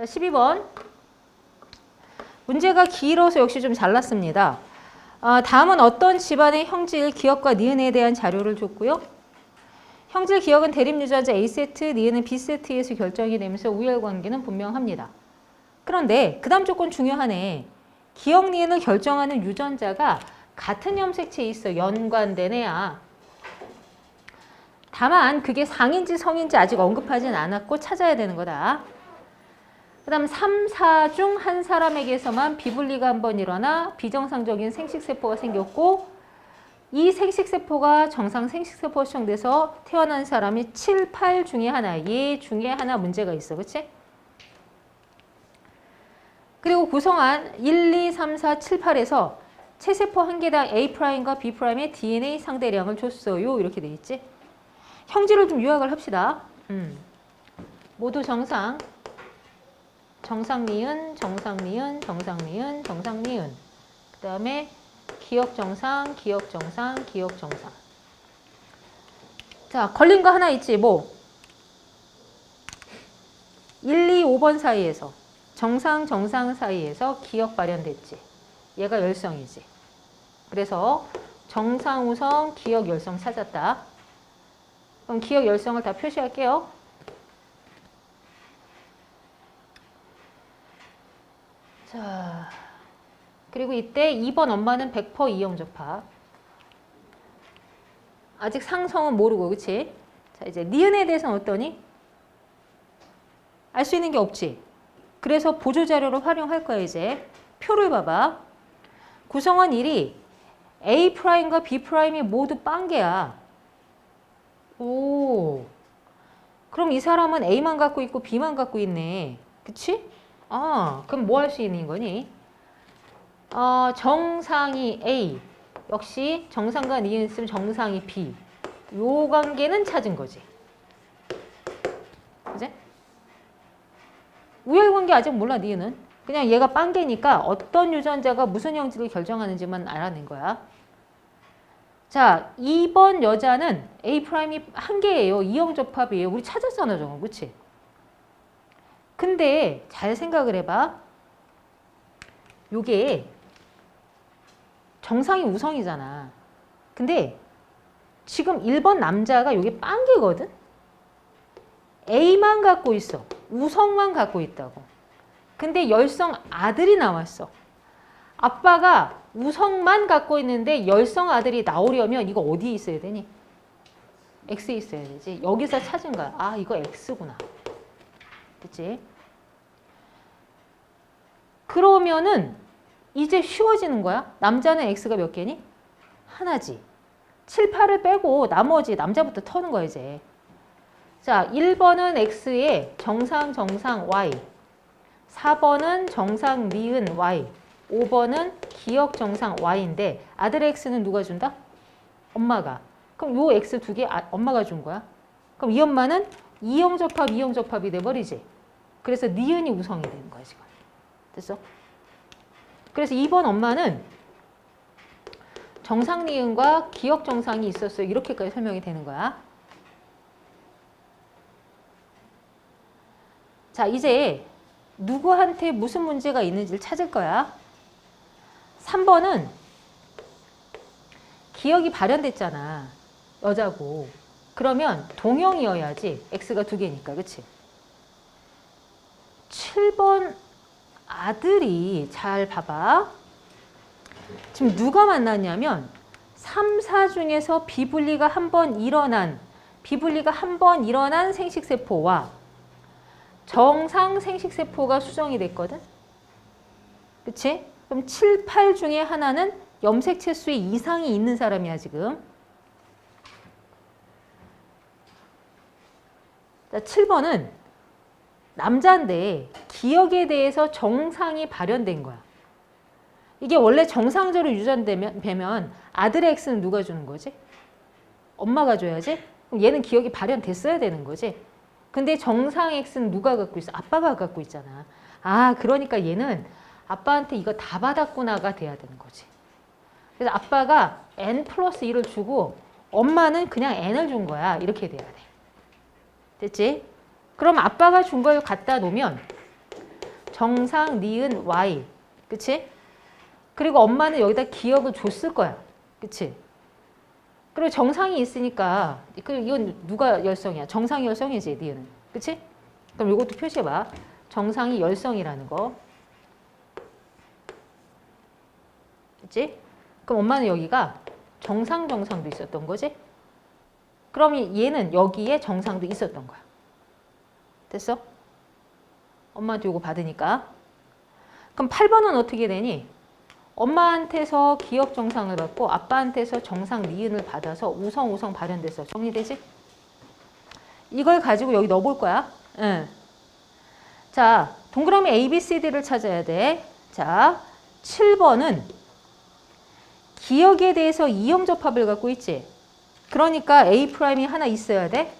자, 12번. 문제가 길어서 역시 좀 잘났습니다. 아, 다음은 어떤 집안의 형질, 기억과 니은에 대한 자료를 줬고요. 형질, 기억은 대립유전자 A세트, 니은은 B세트에서 결정이 되면서 우열관계는 분명합니다. 그런데 그 다음 조건 중요하네. 기억, 니은을 결정하는 유전자가 같은 염색체에 있어 연관된 애야. 다만 그게 상인지 성인지 아직 언급하진 않았고 찾아야 되는 거다. 그 다음 3, 4 중 한 사람에게서만 비분리가 한 번 일어나 비정상적인 생식세포가 생겼고 이 생식세포가 정상 생식세포 수정돼서 태어난 사람이 7, 8 중에 하나, 얘 중에 하나 문제가 있어. 그치? 그리고 구성한 1, 2, 3, 4, 7, 8에서 체세포 한 개당 A'과 B'의 DNA 상대량을 줬어요. 이렇게 돼 있지? 형질을 좀 요약을 합시다. 음. 모두 정상. 정상 니은, 정상 니은, 정상 니은, 정상 니은. 그 다음에 기억 정상, 기억 정상, 기억 정상. 자, 걸린 거 하나 있지, 뭐. 1, 2, 5번 사이에서 정상, 정상 사이에서 기억 발현됐지. 얘가 열성이지. 그래서 정상 우성, 기억 열성 찾았다. 그럼 기억 열성을 다 표시할게요. 자, 그리고 이때 2번 엄마는 100% 이형접합. 아직 상성은 모르고, 그치? 자, 이제 니은에 대해서는 어떠니? 알 수 있는 게 없지. 그래서 보조자료로 활용할 거야, 이제. 표를 봐봐. 구성원 1이 A'과 B'이 모두 빵개야. 오. 그럼 이 사람은 A만 갖고 있고 B만 갖고 있네. 그치? 아, 그럼 뭐 할 수 있는 거니? 어, 정상이 A. 역시 정상과 니은 있으면 정상이 B. 요 관계는 찾은 거지. 그지? 우열 관계 아직 몰라, 니은은. 그냥 얘가 빵개니까 어떤 유전자가 무슨 형질을 결정하는지만 알아낸 거야. 자, 2번 여자는 A''이 한 개예요. 이형 접합이에요. 우리 찾았잖아, 저거. 그치? 근데 잘 생각을 해봐. 요게 정상이 우성이잖아. 근데 지금 1번 남자가 요게 빵개거든? A만 갖고 있어. 우성만 갖고 있다고. 근데 열성 아들이 나왔어. 아빠가 우성만 갖고 있는데 열성 아들이 나오려면 이거 어디에 있어야 되니? X에 있어야 되지. 여기서 찾은 거야. 아, 이거 X구나. 그치? 그러면은 이제 쉬워지는 거야. 남자는 X가 몇 개니? 하나지. 7, 8을 빼고 나머지 남자부터 터는 거야, 이제. 자, 1번은 X에 정상, 정상, Y. 4번은 정상, 니은, Y. 5번은 기억 정상 Y인데 아들 X는 누가 준다? 엄마가. 그럼 요 X 두개 아, 엄마가 준 거야. 그럼 이 엄마는 이형 접합, 이형 접합이 돼버리지. 그래서 니은이 우성이 되는 거야 지금. 됐어? 그래서 2번 엄마는 정상 니은과 기억 정상이 있었어요. 이렇게까지 설명이 되는 거야. 자, 이제 누구한테 무슨 문제가 있는지를 찾을 거야. 3번은 기억이 발현됐잖아. 여자고. 그러면 동형이어야지. X가 두 개니까. 그치? 7번 아들이 잘 봐봐. 지금 누가 만났냐면 3, 4 중에서 비분리가 한 번 일어난 비분리가 한 번 일어난 생식세포와 정상 생식세포가 수정이 됐거든. 그치? 그럼 7, 8 중에 하나는 염색체 수에 이상이 있는 사람이야, 지금. 자, 7번은 남자인데 기억에 대해서 정상이 발현된 거야. 이게 원래 정상적으로 유전되면 아들의 X는 누가 주는 거지? 엄마가 줘야지? 그럼 얘는 기억이 발현됐어야 되는 거지? 근데 정상 X는 누가 갖고 있어? 아빠가 갖고 있잖아. 아, 그러니까 얘는 아빠한테 이거 다 받았구나가 돼야 되는 거지. 그래서 아빠가 n 플러스 1을 주고 엄마는 그냥 n을 준 거야. 이렇게 돼야 돼. 됐지? 그럼 아빠가 준 걸 갖다 놓으면 정상, 니은, Y. 그치? 그리고 엄마는 여기다 기억을 줬을 거야. 그치? 그리고 정상이 있으니까 그 이건 누가 열성이야? 정상이 열성이지 니은은. 그치? 그럼 이것도 표시해봐. 정상이 열성이라는 거. 그치? 그럼 엄마는 여기가 정상 정상도 있었던 거지? 그럼 얘는 여기에 정상도 있었던 거야. 됐어? 엄마한테 요거 받으니까. 그럼 8번은 어떻게 되니? 엄마한테서 기억 정상을 받고 아빠한테서 정상 니은을 받아서 우성 우성 발현돼서 정리되지? 이걸 가지고 여기 넣어볼 거야. 응. 자, 동그라미 A, B, C, D를 찾아야 돼. 자, 7번은 기억에 대해서 이형 접합을 갖고 있지. 그러니까 A 프라임이 하나 있어야 돼.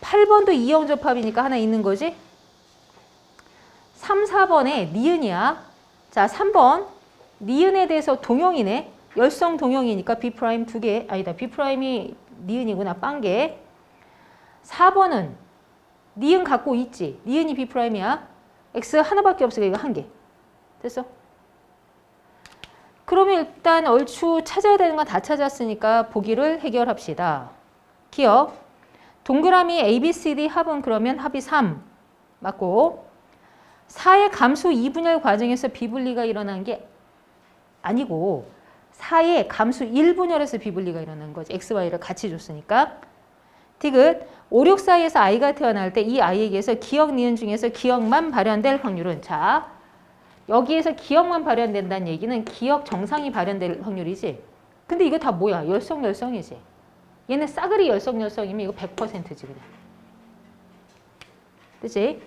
8번도 이형 접합이니까 하나 있는 거지. 3, 4번에 니은이야. 자, 3번 니은에 대해서 동형이네. 열성 동형이니까 B 프라임 두 개. 아니다. B 프라임이 니은이구나. 빵개. 4번은 니은 갖고 있지. 니은이 B 프라임이야. X 하나밖에 없으니까 이거 한 개. 됐어? 그러면 일단 얼추 찾아야 되는 건 다 찾았으니까 보기를 해결합시다. 기억. 동그라미 A, B, C, D 합은 그러면 합이 3 맞고 4의 감수 2분열 과정에서 비분리가 일어난 게 아니고 4의 감수 1분열에서 비분리가 일어난 거지. X, Y를 같이 줬으니까. 디귿 5, 6 사이에서 아이가 태어날 때이 아이에게서 기억 니은 중에서 기억만 발현될 확률은 자 여기에서 기억만 발현된다는 얘기는 기억 정상이 발현될 확률이지. 근데 이거 다 뭐야? 열성 열성이지. 얘는 싸그리 열성 열성이면 이거 100%지 그냥. 그치?